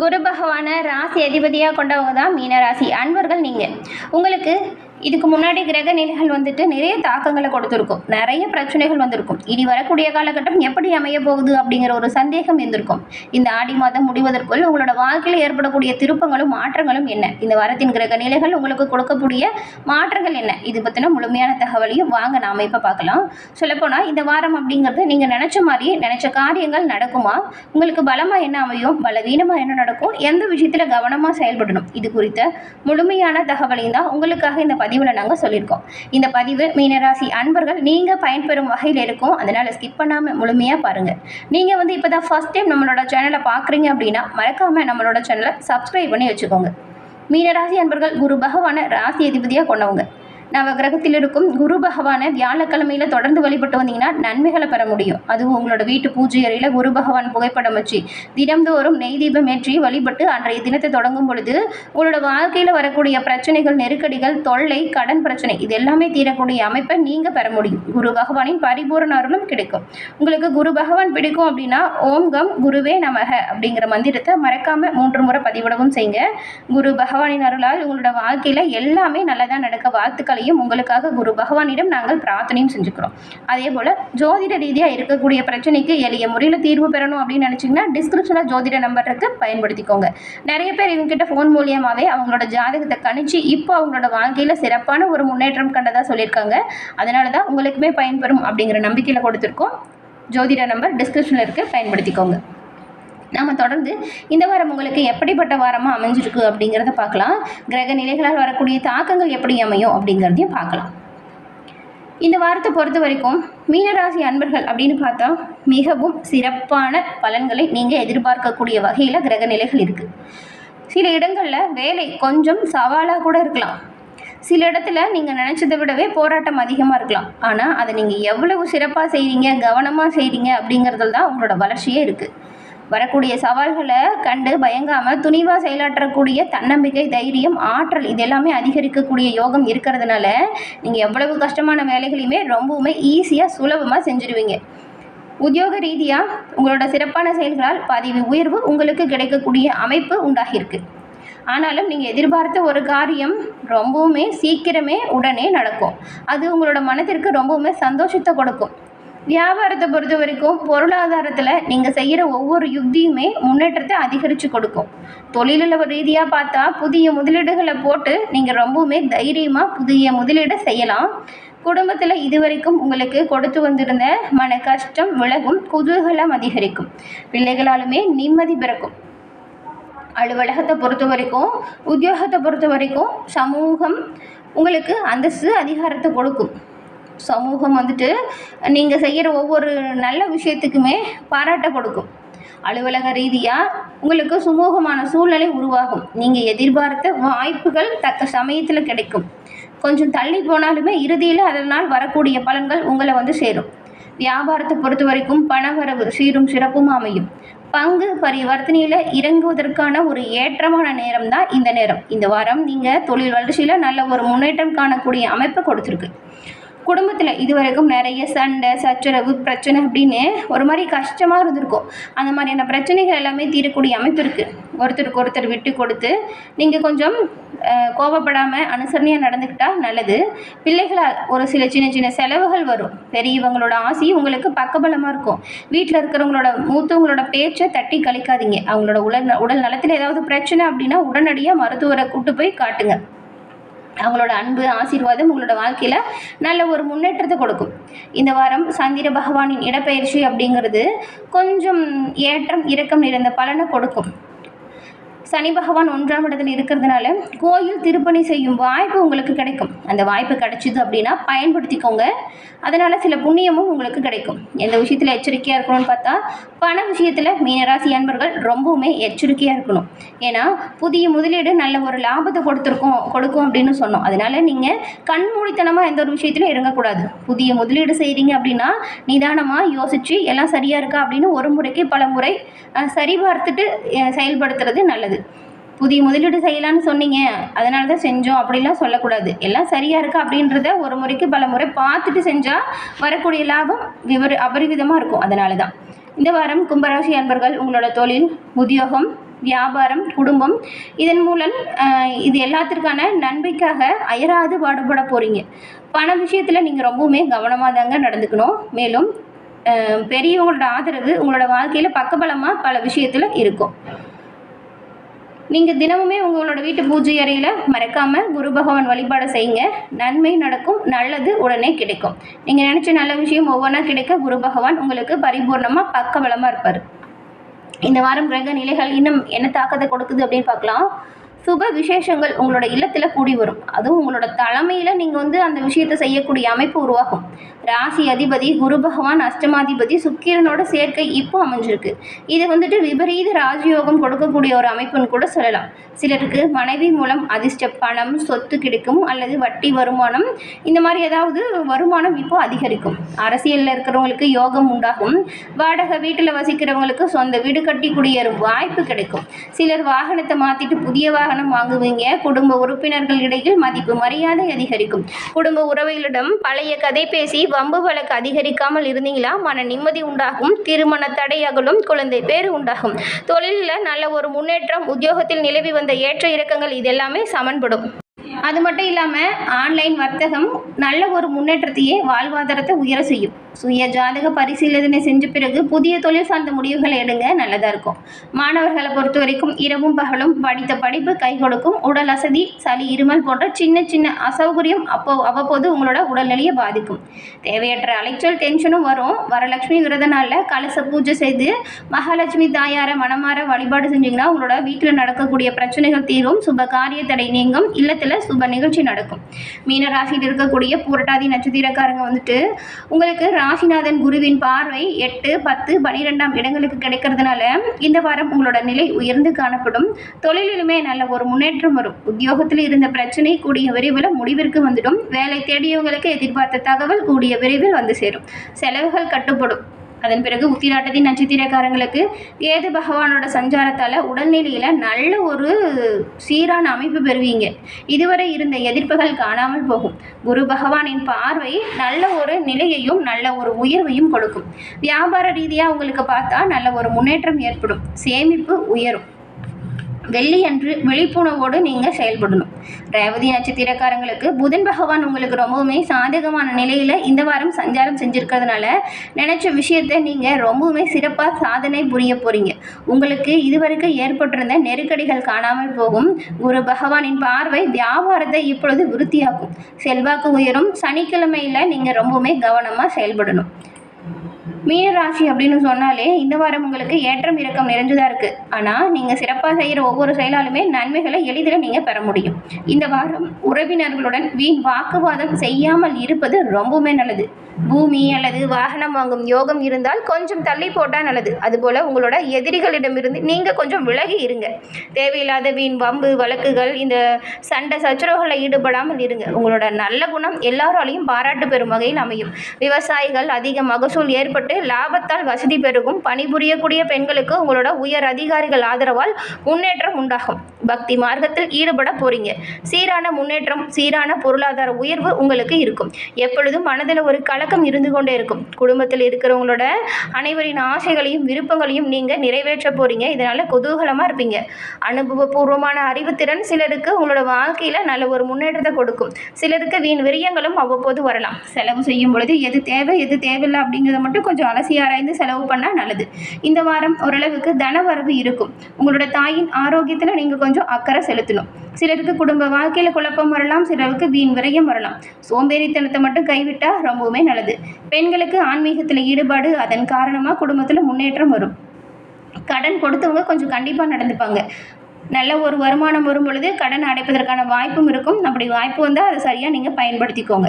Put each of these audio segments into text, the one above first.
குரு பகவானை ராசி அதிபதியாக கொண்டவங்க தான் மீனராசி. அன்பர்கள் நீங்கள் உங்களுக்கு இதுக்கு முன்னாடி கிரக நிலைகள் வந்துட்டு நிறைய தாக்கங்களை கொடுத்துருக்கும். நிறைய பிரச்சனைகள் வந்திருக்கும். இனி வரக்கூடிய காலகட்டம் எப்படி அமைய போகுது அப்படிங்கிற ஒரு சந்தேகம் இருந்திருக்கும். இந்த ஆடி மாதம் முடிவதற்குள் உங்களோட வாழ்க்கையில் ஏற்படக்கூடிய திருப்பங்களும் மாற்றங்களும் என்ன? இந்த வாரத்தின் கிரக நிலைகள் உங்களுக்கு கொடுக்கக்கூடிய மாற்றங்கள் என்ன? இது பற்றின முழுமையான தகவலையும் வாங்க நாம இப்போ பார்க்கலாம். சொல்லப்போனால் இந்த வாரம் அப்படிங்கிறது நீங்கள் நினச்ச மாதிரி நினச்ச காரியங்கள் நடக்குமா? உங்களுக்கு பலமாக என்ன அமையும்? பலவீனமாக என்ன நடக்கும்? எந்த விஷயத்தில் கவனமாக செயல்படணும்? இது குறித்த முழுமையான தகவலையும் தான் உங்களுக்காக இந்த பதிவில் நாங்கள் சொல்லியிருக்கோம். இந்த பதிவு மீனராசி அன்பர்கள் நீங்கள் பயன்பெறும் வகையில் இருக்கும். அதனால் ஸ்கிப் பண்ணாமல் முழுமையாக பாருங்கள் நீங்கள் வந்து இப்போ தான் ஃபஸ்ட் டைம் நம்மளோட சேனலை பார்க்குறீங்க அப்படின்னா மறக்காமல் நம்மளோட சேனலை சப்ஸ்கிரைப் பண்ணி வச்சுக்கோங்க. மீனராசி அன்பர்கள் குரு பகவானை ராசி அதிபதியாக கொண்டவங்க. நவகிரகத்தில் இருக்கும் குரு பகவானை வியாழக்கிழமையில் தொடர்ந்து வழிபட்டு வந்தீங்கன்னா நன்மைகளை பெற முடியும். அதுவும் உங்களோட வீட்டு பூஜை அறையில் குரு பகவான் புகைப்படம் வச்சு தினம்தோறும் நெய் தீபம் ஏற்றி வழிபட்டு அன்றைய தினத்தை தொடங்கும் பொழுது உங்களோட வாழ்க்கையில் வரக்கூடிய பிரச்சனைகள் நெருக்கடிகள் தொல்லை கடன் பிரச்சனை இது எல்லாமே தீரக்கூடிய அமைப்பை நீங்கள் பெற முடியும். குரு பகவானின் பரிபூரண அருளும் கிடைக்கும். உங்களுக்கு குரு பகவான் பிடிக்கும் அப்படின்னா ஓம் கம் குருவே நமக அப்படிங்கிற மந்திரத்தை மறக்காம மூன்று முறை பதிவிடவும் செய்யுங்க. குரு பகவானின் அருளால் உங்களோட வாழ்க்கையில் எல்லாமே நல்லதாக நடக்க வாழ்த்துக்களையும் உங்களுக்காக குரு பகவானிடம் நாங்கள் பிரார்த்தனையும் செஞ்சுக்கிறோம். அதே போல் ஜோதிட ரீதியாக இருக்கக்கூடிய பிரச்சனைக்கு எளிய முறையில் தீர்வு பெறணும் அப்படின்னு நினச்சிங்கன்னா டிஸ்கிரிப்ஷனில் ஜோதிட நம்பர் இருக்கு. பயன்படுத்திக்கோங்க. நிறைய பேர் இவங்ககிட்ட ஃபோன் மூலியமாகவே அவங்களோட ஜாதகத்தை கணிச்சு இப்போ அவங்களோட வாழ்க்கையில் சிறப்பான ஒரு முன்னேற்றம் கண்டதாக சொல்லியிருக்காங்க. அதனால தான் உங்களுக்குமே பயன்பெறும் அப்படிங்கிற நம்பிக்கையில் கொடுத்துருக்கோம். ஜோதிட நம்பர் டிஸ்கிரிப்ஷனில் இருக்குது பயன்படுத்திக்கோங்க. நாம் தொடர்ந்து இந்த வாரம் உங்களுக்கு எப்படிப்பட்ட வாரமாக அமைஞ்சிருக்கு அப்படிங்கிறத பார்க்கலாம். கிரக நிலைகளால் வரக்கூடிய தாக்கங்கள் எப்படி அமையும் அப்படிங்கிறதையும் பார்க்கலாம். இந்த வாரத்தை பொறுத்த வரைக்கும் மீனராசி அன்பர்கள் அப்படின்னு பார்த்தா மிகவும் சிறப்பான பலன்களை நீங்கள் எதிர்பார்க்கக்கூடிய வகையில் கிரக நிலைகள் இருக்குது சில இடங்களில் வேலை கொஞ்சம் சவாலாக கூட இருக்கலாம். சில இடத்துல நீங்கள் நினச்சதை விடவே போராட்டம் அதிகமாக இருக்கலாம். ஆனால் அதை நீங்கள் எவ்வளவு சிறப்பாக செய்கிறீங்க கவனமாக செய்கிறீங்க அப்படிங்கிறதுல தான் உங்களோட வளர்ச்சியே இருக்குது வரக்கூடிய சவால்களை கண்டு பயங்காமல் துணிவாக செயலாற்றக்கூடிய தன்னம்பிக்கை தைரியம் ஆற்றல் இது எல்லாமே அதிகரிக்கக்கூடிய யோகம் இருக்கிறதுனால நீங்கள் எவ்வளவு கஷ்டமான வேலைகளையுமே ரொம்பவுமே ஈஸியாக சுலபமாக செஞ்சுருவீங்க. உத்தியோக ரீதியாக உங்களோட சிறப்பான செயல்களால் பதவி உயர்வு உங்களுக்கு கிடைக்கக்கூடிய அமைப்பு உண்டாகியிருக்கு. ஆனாலும் நீங்கள் எதிர்பார்த்த ஒரு காரியம் ரொம்பவுமே சீக்கிரமே உடனே நடக்கும். அது உங்களோட மனதிற்கு ரொம்பவுமே சந்தோஷத்தை கொடுக்கும். வியாபாரத்தை பொறுத்த வரைக்கும் பொருளாதாரத்தில் நீங்கள் செய்கிற ஒவ்வொரு யுக்தியுமே முன்னேற்றத்தை அதிகரித்து கொடுக்கும். தொழிலில் ரீதியாக பார்த்தா புதிய முதலீடுகளை போட்டு நீங்கள் ரொம்பவுமே தைரியமாக புதிய முதலீடை செய்யலாம். குடும்பத்தில் இதுவரைக்கும் உங்களுக்கு கொடுத்து வந்திருந்த மன கஷ்டம் விலகும் குதூகலம் அதிகரிக்கும். பிள்ளைகளாலுமே நிம்மதி பிறக்கும். அலுவலகத்தை பொறுத்த வரைக்கும் உத்தியோகத்தை பொறுத்த வரைக்கும் சமூகம் உங்களுக்கு அந்தஸ்து அதிகாரத்தை கொடுக்கும். சமூகம் வந்துட்டு நீங்கள் செய்கிற ஒவ்வொரு நல்ல விஷயத்துக்குமே பாராட்ட கொடுக்கும். அலுவலக ரீதியாக உங்களுக்கு சுமூகமான சூழ்நிலை உருவாகும். நீங்கள் எதிர்பார்த்த வாய்ப்புகள் தக்க சமயத்தில் கிடைக்கும். கொஞ்சம் தள்ளி போனாலுமே இறுதியில் அதனால் வரக்கூடிய பலன்கள் உங்களை வந்து சேரும். வியாபாரத்தை பொறுத்த வரைக்கும் பணவரவு சீரும் சிறப்பும் அமையும். பங்கு பரிவர்த்தனையில் இறங்குவதற்கான ஒரு ஏற்றமான நேரம் தான் இந்த நேரம். இந்த வாரம் நீங்கள் தொழில் வளர்ச்சியில் நல்ல ஒரு முன்னேற்றம் காணக்கூடிய அமைப்பை கொடுத்துருக்கு. குடும்பத்தில் இதுவரைக்கும் நிறைய சண்டை சச்சரவு பிரச்சனை அப்படின்னு ஒரு மாதிரி கஷ்டமாக இருந்திருக்கும். அந்த மாதிரியான பிரச்சனைகள் எல்லாமே தீரக்கூடிய அமைப்பு இருக்குது ஒருத்தருக்கு ஒருத்தர் விட்டு கொடுத்து நீங்கள் கொஞ்சம் கோபப்படாமல் அனுசரணையாக நடந்துக்கிட்டால் நல்லது. பிள்ளைகளால் ஒரு சில சின்ன சின்ன செலவுகள் வரும். பெரியவங்களோட ஆசி உங்களுக்கு பக்கபலமாக இருக்கும். வீட்டில் இருக்கிறவங்களோட மூத்தவங்களோட பேச்சை தட்டி கழிக்காதீங்க. அவங்களோட உடல் உடல் நலத்தில் ஏதாவது பிரச்சனை அப்படின்னா உடனடியாக மருத்துவரை கூட்டு போய் காட்டுங்க. அவங்களோட அன்பு ஆசீர்வாதம் உங்களோட வாழ்க்கையில் நல்ல ஒரு முன்னேற்றத்தை கொடுக்கும். இந்த வாரம் சந்திர பகவானின் இடப்பெயர்ச்சி அப்படிங்கிறது கொஞ்சம் ஏற்றம் இறக்கம் நிறைந்த பலனை கொடுக்கும். சனி பகவான் ஒன்றாம் இடத்துல இருக்கிறதுனால கோயில் திருப்பணி செய்யும் வாய்ப்பு உங்களுக்கு கிடைக்கும். அந்த வாய்ப்பு கிடைச்சிது அப்படின்னா பயன்படுத்திக்கோங்க. அதனால் சில புண்ணியமும் உங்களுக்கு கிடைக்கும். எந்த விஷயத்தில் எச்சரிக்கையாக இருக்கணும்னு பார்த்தா பண விஷயத்தில் மீனராசி அன்பர்கள் ரொம்பவுமே எச்சரிக்கையாக இருக்கணும். ஏன்னா புதிய முதலீடு நல்ல ஒரு லாபத்தை கொடுத்துருக்கோம் கொடுக்கும் அப்படின்னு சொன்னோம். அதனால் நீங்கள் கண்மூடித்தனமாக எந்த ஒரு விஷயத்திலும் இறங்கக்கூடாது. புதிய முதலீடு செய்கிறீங்க அப்படின்னா நிதானமாக யோசித்து எல்லாம் சரியாக இருக்கா? அப்படின்னு ஒரு முறைக்கு பல முறை சரி சரிபார்த்துட்டு செயல்படுத்துறது நல்லது. புதிய முதலீடு செய்யலான்னு சொன்னீங்க. அதனால தான் செஞ்சோம். அப்படிலாம் சொல்லக்கூடாது. எல்லாம் சரியாக இருக்கா அப்படின்றத ஒரு முறைக்கு பல முறை பார்த்துட்டு செஞ்சால் வரக்கூடிய லாபம் விவர அபரிவிதமாக இருக்கும். அதனால தான் இந்த வாரம் கும்பராசி அன்பர்கள் உங்களோட தொழில் உத்தியோகம் வியாபாரம் குடும்பம் இதன் மூலம் இது எல்லாத்திற்கான நன்மைக்காக அயராது பாடுபட போகிறீங்க பண விஷயத்தில் நீங்கள் ரொம்பவுமே கவனமாக தாங்க நடந்துக்கணும். மேலும் பெரியவங்களோட ஆதரவு உங்களோட வாழ்க்கையில் பக்கபலமாக பல விஷயத்தில் இருக்கும். நீங்கள் தினமுமே உங்களோட வீட்டு பூஜை அறையில் மறக்காமல் குரு பகவான் வழிபாடு செய்யுங்க. நன்மை நடக்கும் நல்லது உடனே கிடைக்கும். நீங்கள் நினச்ச நல்ல விஷயம் ஒவ்வொன்றா கிடைக்க குரு பகவான் உங்களுக்கு பரிபூர்ணமாக பக்கபலமாக இருப்பார். இந்த வாரம் கிரக நிலைகள் இன்னும் என்ன தாக்கத்தை கொடுக்குது அப்படின்னு பார்க்கலாம். சுப விசேஷங்கள் உங்களோட இல்லத்தில் கூடி வரும். அதுவும் உங்களோட தலைமையில் நீங்கள் வந்து அந்த விஷயத்தை செய்யக்கூடிய அமைப்பு உருவாகும். ராசி அதிபதி குரு பகவான் அஷ்டமாதிபதி சுக்கிரனோட சேர்க்கை இப்போ அமைஞ்சிருக்கு. இது வந்துட்டு விபரீத ராஜயோகம் கொடுக்கக்கூடிய ஒரு அமைப்புன்னு கூட சொல்லலாம். சிலருக்கு மனைவி மூலம் அதிர்ஷ்ட பணம் சொத்து கிடைக்கும் அல்லது வட்டி வருமானம் இந்த மாதிரி ஏதாவது வருமானம் இப்போ அதிகரிக்கும். அரசியலில் இருக்கிறவங்களுக்கு யோகம் உண்டாகும். வாடகை வீட்டில் வசிக்கிறவங்களுக்கு சொந்த வீடு கட்டி குடியேறும் வாய்ப்பு கிடைக்கும். சிலர் வாகனத்தை மாற்றிட்டு புதிய வாகனம் வாங்குவீங்க. குடும்ப உறுப்பினர்கள் இடையில் மதிப்பு மரியாதை அதிகரிக்கும். குடும்ப உறவுகளிடம் பழைய கதை பேசி வம்பு வழக்கு அதிகரிக்காமல் இருந்தீங்களா? மன நிம்மதி உண்டாகும். திருமண தடை அகலும். குழந்தை பேர் உண்டாகும். தொழிலில் நல்ல ஒரு முன்னேற்றம். உத்தியோகத்தில் நிலவி வந்த ஏற்ற இறக்கங்கள் இதெல்லாமே சமன்படும். அது மட்டும் இல்லாமல் ஆன்லைன் வர்த்தகம் நல்ல ஒரு முன்னேற்றத்தையே வாழ்வாதாரத்தை உயர செய்யும். சுய ஜாதக பரிசீலனை செஞ்ச பிறகு புதிய தொழில் சார்ந்த முடிவுகளை எடுங்க நல்லதாக இருக்கும். மாணவர்களை பொறுத்த வரைக்கும் இரவும் பகலும் படித்த படிப்பு கை கொடுக்கும். உடல் அசதி சளி இருமல் போன்ற சின்ன சின்ன அசௌகரியம் அப்போ அவ்வப்போது உங்களோட உடல்நிலையை பாதிக்கும். தேவையற்ற அலைச்சல் டென்ஷனும் வரும். வரலட்சுமி விரத நாளில் கலச பூஜை செய்து மகாலட்சுமி தாயாரை மனமாற வழிபாடு செஞ்சீங்கன்னா உங்களோட வீட்டில் நடக்கக்கூடிய பிரச்சனைகள் தீரும். சுப காரிய தடை நீங்கும். இல்லத்தில் சுப நிகழ்ச்சி நடக்கும். மீன ராசியில் இருக்கக்கூடிய பூரட்டாதி நட்சத்திரக்காரங்க வந்துட்டு உங்களுக்கு ராசிநாதன் குருவின் பார்வை எட்டு பத்து பனிரெண்டாம் இடங்களுக்கு கிடைக்கிறதுனால இந்த வாரம் உங்களோட நிலை உயர்ந்து காணப்படும். தொழிலிலுமே நல்ல ஒரு முன்னேற்றம் வரும். உத்தியோகத்தில் இருந்த பிரச்சனை கூடிய விரைவில் முடிவிற்கு வந்துடும். வேலை தேடியவங்களுக்கு எதிர்பார்த்த தகவல் கூடிய விரைவில் வந்து சேரும். செலவுகள் கட்டுப்படும். அதன் பிறகு உத்திராட்டத்தின் நட்சத்திரக்காரங்களுக்கு கேது பகவானோட சஞ்சாரத்தால் உடல்நிலையில் நல்ல ஒரு சீரான அமைப்பு பெறுவீங்க. இதுவரை இருந்த எதிர்ப்புகள் காணாமல் போகும். குரு பகவானின் பார்வை நல்ல ஒரு நிலையையும் நல்ல ஒரு உயர்வையும் கொடுக்கும். வியாபார ரீதியாக உங்களுக்கு பார்த்தா நல்ல ஒரு முன்னேற்றம் ஏற்படும். சேமிப்பு உயரும். வெள்ளி அன்று விழிப்புணர்வோடு நீங்கள் செயல்படணும். ரேவதி நட்சத்திரக்காரங்களுக்கு புதன் பகவான் உங்களுக்கு ரொம்பவுமே சாதகமான நிலையில் இந்த வாரம் சஞ்சாரம் செஞ்சுருக்கிறதுனால நினச்ச விஷயத்தை நீங்கள் ரொம்பவுமே சிறப்பாக சாதனை புரிய போகிறீங்க உங்களுக்கு இதுவரைக்கும் ஏற்பட்டிருந்த நெருக்கடிகள் காணாமல் போகும். குரு பகவானின் பார்வை வியாபாரத்தை இப்பொழுது விருத்தியாக்கும். செல்வாக்கு உயரும். சனிக்கிழமையில் நீங்கள் ரொம்பவுமே கவனமாக செயல்படணும். மீனராசி அப்படின்னு சொன்னாலே இந்த வாரம் உங்களுக்கு ஏற்றம் இறக்கம் நிறைஞ்சதாக இருக்குது ஆனால் நீங்கள் சிறப்பாக செய்கிற ஒவ்வொரு செயலாலுமே நன்மைகளை எளிதில் நீங்கள் பெற முடியும். இந்த வாரம் உறவினர்களுடன் வீண் வாக்குவாதம் செய்யாமல் இருப்பது ரொம்பவுமே நல்லது. பூமி அல்லது வாகனம் வாங்கும் யோகம் இருந்தால் கொஞ்சம் தள்ளி போட்டால் நல்லது. அதுபோல் உங்களோட எதிரிகளிடமிருந்து நீங்கள் கொஞ்சம் விலகி இருங்க. தேவையில்லாத வீண் வம்பு வழக்குகள் இந்த சண்டை சச்சரவுகளில் ஈடுபடாமல் இருங்க. உங்களோட நல்ல குணம் எல்லாராலையும் பாராட்டு பெறும் வகையில் அமையும். விவசாயிகள் அதிக மகசூல் ஏற்பட்டு லாபத்தால் வசதி பெருகும் பணிபுரியக்கூடிய பெண்களுக்கு உங்களோட உயர் அதிகாரிகள் ஆதரவால் முன்னேற்றம் உண்டாகும். பக்தி மார்க்கத்தில் ஈடுபட போறீங்க. சீரான முன்னேற்றம் சீரான பொருளாதார உயர்வு உங்களுக்கு இருக்கும். எப்பொழுதும் மனதில் ஒரு கலக்கம் இருந்து கொண்டே இருக்கும். குடும்பத்தில் இருக்கிறவங்களோட அனைவரின் ஆசைகளையும் விருப்பங்களையும் நீங்கள் நிறைவேற்ற போறீங்க. இதனால குதூகலமாக இருப்பீங்க. அனுபவபூர்வமான அறிவுத்திறன் சிலருக்கு உங்களோட வாழ்க்கையில் நல்ல ஒரு முன்னேற்றத்தை கொடுக்கும். சிலருக்கு வீண் விரியங்களும் அவ்வப்போது வரலாம். செலவு செய்யும் பொழுது எது தேவை எது தேவையில்லை அப்படிங்கிறத மட்டும் கொஞ்சம் அலசி ஆராய்ந்து செலவு பண்ணால் நல்லது. இந்த வாரம் ஓரளவுக்கு தனவரவு இருக்கும். உங்களோட தாயின் ஆரோக்கியத்தில் நீங்கள் கொஞ்சம் அக்கறை செலுத்தணும். சிலருக்கு குடும்ப வாழ்க்கையில் குழப்பம் வரலாம் சிலருக்கு வீண் விரயம் வரலாம். சோம்பேறித்தனத்தை மட்டும் கைவிட்டால் ரொம்பவுமே நல்லது. பெண்களுக்கு ஆன்மீகத்தில் ஈடுபாடு அதன் காரணமாக குடும்பத்தில் முன்னேற்றம் வரும். கடன் கொடுத்தவங்க கொஞ்சம் கண்டிப்பாக நடந்துப்பாங்க. நல்ல ஒரு வருமானம் வரும் பொழுது கடன் அடைப்பதற்கான வாய்ப்பும் இருக்கும். அப்படி வாய்ப்பு வந்தால் அதை சரியாக நீங்கள் பயன்படுத்திக்கோங்க.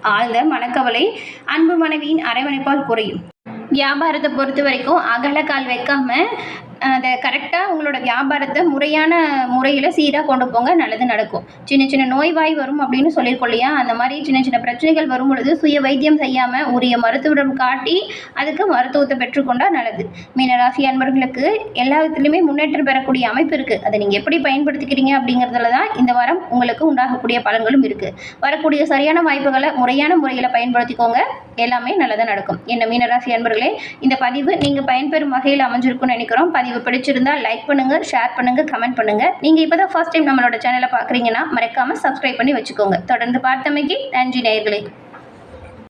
ஆழ்ந்த மனக்கவலை அன்பு மனைவியின் அரவணைப்பால் குறையும். வியாபாரத்தை பொறுத்த வரைக்கும் அகலக்கால் வைக்காம அதை கரெக்டாக உங்களோட வியாபாரத்தை முறையான முறையில் சீராக கொண்டு போங்க நல்லது நடக்கும். சின்ன சின்ன நோய்வாய் வரும் அப்படின்னு சொல்லியிருக்கோம் இல்லையா? அந்த மாதிரி சின்ன சின்ன பிரச்சனைகள் வரும் பொழுது சுய வைத்தியம் செய்யாமல் உரிய மருத்துவம் காட்டி அதுக்கு மருத்துவத்தை பெற்றுக்கொண்டால் நல்லது. மீனராசி அன்பர்களுக்கு எல்லா விதத்துலையுமே முன்னேற்றம் பெறக்கூடிய அமைப்பு இருக்குது அதை நீங்கள் எப்படி பயன்படுத்திக்கிறீங்க அப்படிங்கிறதுல தான் இந்த வாரம் உங்களுக்கு உண்டாகக்கூடிய பலன்களும் இருக்குது வரக்கூடிய சரியான வாய்ப்புகளை முறையான முறையில் பயன்படுத்திக்கோங்க. எல்லாமே நல்லதாக நடக்கும். என்ன மீனராசி அன்பர்களே இந்த பதிவு நீங்கள் பயன்பெறும் வகையில் அமைஞ்சிருக்கும்னு நினைக்கிறோம். பதிவு பதிவு பிடிச்சிருந்தா லைக் பண்ணுங்கள் ஷேர் பண்ணுங்கள் கமெண்ட் பண்ணுங்கள் நீங்கள் இப்போ தான் ஃபர்ஸ்ட் டைம் நம்மளோட சேனலை பார்க்குறீங்கன்னா மறக்காமல் சப்ஸ்கிரைப் பண்ணி வச்சுக்கோங்க. தொடர்ந்து பார்த்தமைக்கு நன்றி நேயர்களே.